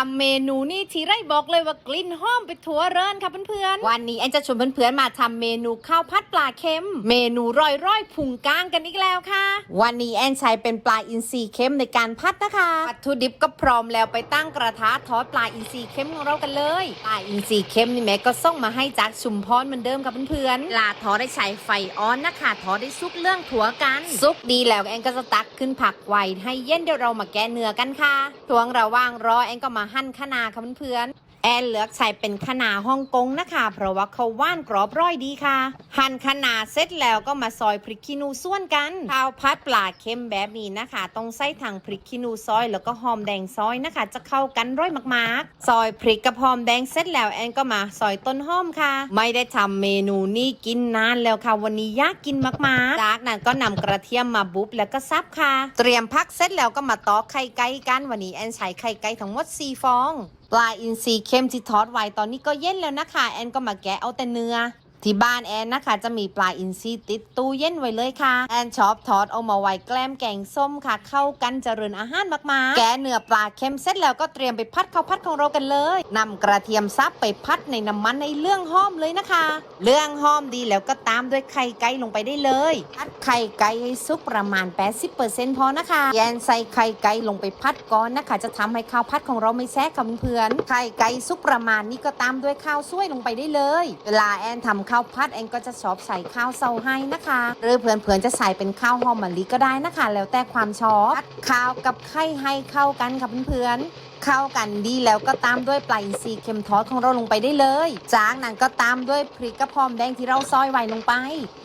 ทำเมนูนี่ทีไรบอกเลยว่ากลิ่นหอมไปทั่วเรินค่ะเพื่อนๆ วันนี้แอนจะชวนเพื่อนๆมาทำเมนูข้าวพัดปลาเค็ม เมนูร่อยร่อยพุงก้างกันอีกแล้วค่ะ วันนี้แอนใช้เป็นปลาอินทรีเค็มในการพัดนะคะวัตถุดิบก็พร้อมแล้วไปตั้งกระทะทอดปลาอินทรีเค็มของเรากันเลยปลาอินทรีเค็มนี่แม่ก็ส่งมาให้จากชุมพรเหมือนเดิมค่ะเพื่อนๆปลาทอดได้ใช้ไฟอ่อนนะคะทอดได้ซุกเรื่องถั่วกันซุกดีแล้วแอนก็จะตักขึ้นผักไว้ให้เย็นเดี๋ยวเรามาแกะเนื้อกันค่ะช่วงระว่างรอแอนก็มาหั่นคะนาค่ะเพื่อนๆ แอนเลือกใช้เป็นคะนาฮ่องกงนะคะ เพราะว่าเขาว่านกรอบร่อยดีค่ะ หั่นคะนาเสร็จแล้วก็มาซอยพริกขี้หนูส่วนกันข้าวพัดปลาเค็มแบบนี้นะคะ ต้องใส่ถังพริกขี้หนูซอยแล้วก็หอมแดงซอยนะคะ จะเข้ากันร่อยมากๆ ซอยพริกกับหอมแดงเสร็จแล้วแอนก็มาซอยต้นหอมค่ะ ไม่ได้ทำเมนูนี้กินนานแล้วค่ะ วันนี้ยากกินมากๆจากนั้นก็นำกระเทียมมาบุบแล้วก็ซับค่ะ เตรียมพักเสร็จแล้วก็มาตอกไข่ไก่กันวันนี้แอนใช้ไข่ไก่ทั้งหมด4ฟอง ปลาอินทรีเค็มที่ทอดไว้ตอนนี้ก็เย็นแล้วนะคะ แอนก็มาแกะเอาแต่เนื้อ ที่บ้านแอนนะคะ จะมีปลาอินทรีติดตู้เย็นไว้เลยค่ะ แอนชอบทอดเอามาไว้แกล้มแกงส้มค่ะ เข้ากันเจริญอาหารมากๆ แกะเนื้อปลาเค็มเสร็จแล้วก็เตรียมไปพัดข้าวพัดของเรากันเลยนำกระเทียมซับไปพัดในน้ำมันในเรื่องหอมเลยนะคะ เรื่องหอมดีแล้วก็ตามด้วยไข่ไก่ลงไปได้เลยพัดไข่ไก่ให้สุกประมาณ 80%พอนะคะแยนใส่ไข่ไก่ลงไปพัดก่อนนะคะ จะทำให้ข้าวพัดของเราไม่แซ่ค่ะเพื่อนไข่ไก่สุกประมาณนี้ก็ตามด้วยข้าวสวยลงไปได้เลย เวลาแอนทำข้าวพัดแอนก็จะชอบใส่ข้าวเซาให้นะคะ หรือเพื่อนๆจะใส่เป็นข้าวหอมมะลิก็ได้นะคะ แล้วแต่ความชอบพัดข้าวกับไข่ให้เข้ากันค่ะเพื่อนๆ เข้ากันดีแล้วก็ตามด้วยปลาอินทรีย์เค็มทอดของเราลงไปได้เลย จากนั้นก็ตามด้วยพริกกระพอมแดงที่เราซอยไว้ลงไป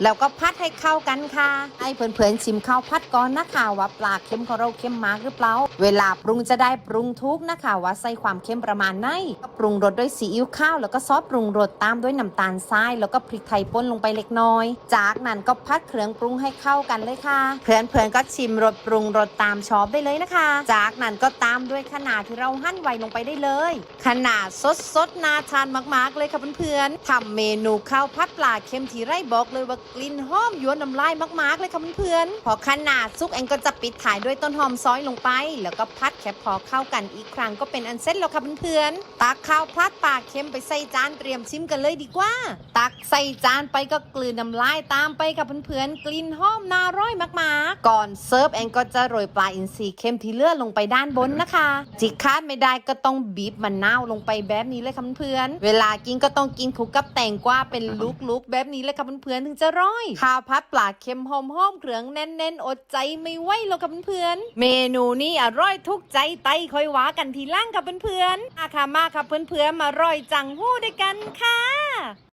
แล้วก็พัดให้เข้ากันค่ะ ให้เพื่อนๆชิมข้าวพัดก่อนนะคะว่าปลาเค็มของเราเค็มมากหรือเปล่า เวลาปรุงจะได้ปรุงทุกนะคะว่าใส่ความเค็มประมาณไหนก็ปรุงรสด้วยซีอิ๊วข้าวแล้วก็ซอสปรุงรสตามด้วยน้ำตาลทราย แล้วก็พริกไทยป่นลงไปเล็กน้อย จากนั้นก็พัดเครื่องปรุงให้เข้ากันเลยค่ะ เพื่อนๆก็ชิมรสปรุงรสตามชอบได้เลยนะคะ จากนั้นก็ตามด้วยขนาดที่เราหั่นไวลงไปได้เลย ขนาดสดสดนาทานมากๆเลยค่ะเพื่อนๆทำเมนูข้าวพัดปลาเค็มที่ไร่บอกเลยว่ากลิ่นหอมยวนน้ำลายมากๆเลยค่ะเพื่อนๆพอขนาดซุกแองก็จะปิดถ่ายด้วยต้นหอมซอยลงไป แล้วก็พัดแค่พอเข้ากันอีกครั้งก็เป็นอันเสร็จแล้วค่ะเพื่อนๆตักข้าวพัดปลาเค็มไปใส่จานเตรียมชิมกันเลยดีกว่า ตักใส่จานไปก็กลืนน้ำลายตามไปค่ะเพื่อนๆกลิ่นหอมน่าร่อยมากๆ ก่อนเซิร์ฟแองก็จะโรยปลาอินทรีเค็มที่เลือดลงไปด้านบนนะคะจิคาดไม่ได้ก็ต้องบีบมะนาวลงไปแบบนี้เลยค่ะเพื่อนเวลากินก็ต้องกินคู่กับแตงกวาเป็นลุกๆแบบนี้เลยค่ะเพื่อนถึงจะร่อย ข้าวพัดปลาเค็มหอมหอมเครื่องแน่นๆ อดใจไม่ไหวแล้วค่ะเพื่อนเมนูนี้อร่อยทุกใจไตค่อยว้ากันทีล่างค่ะเพื่อนๆอาคามาค่ะเพื่อนๆมาร่อยจังหู้ด้วยกันค่ะ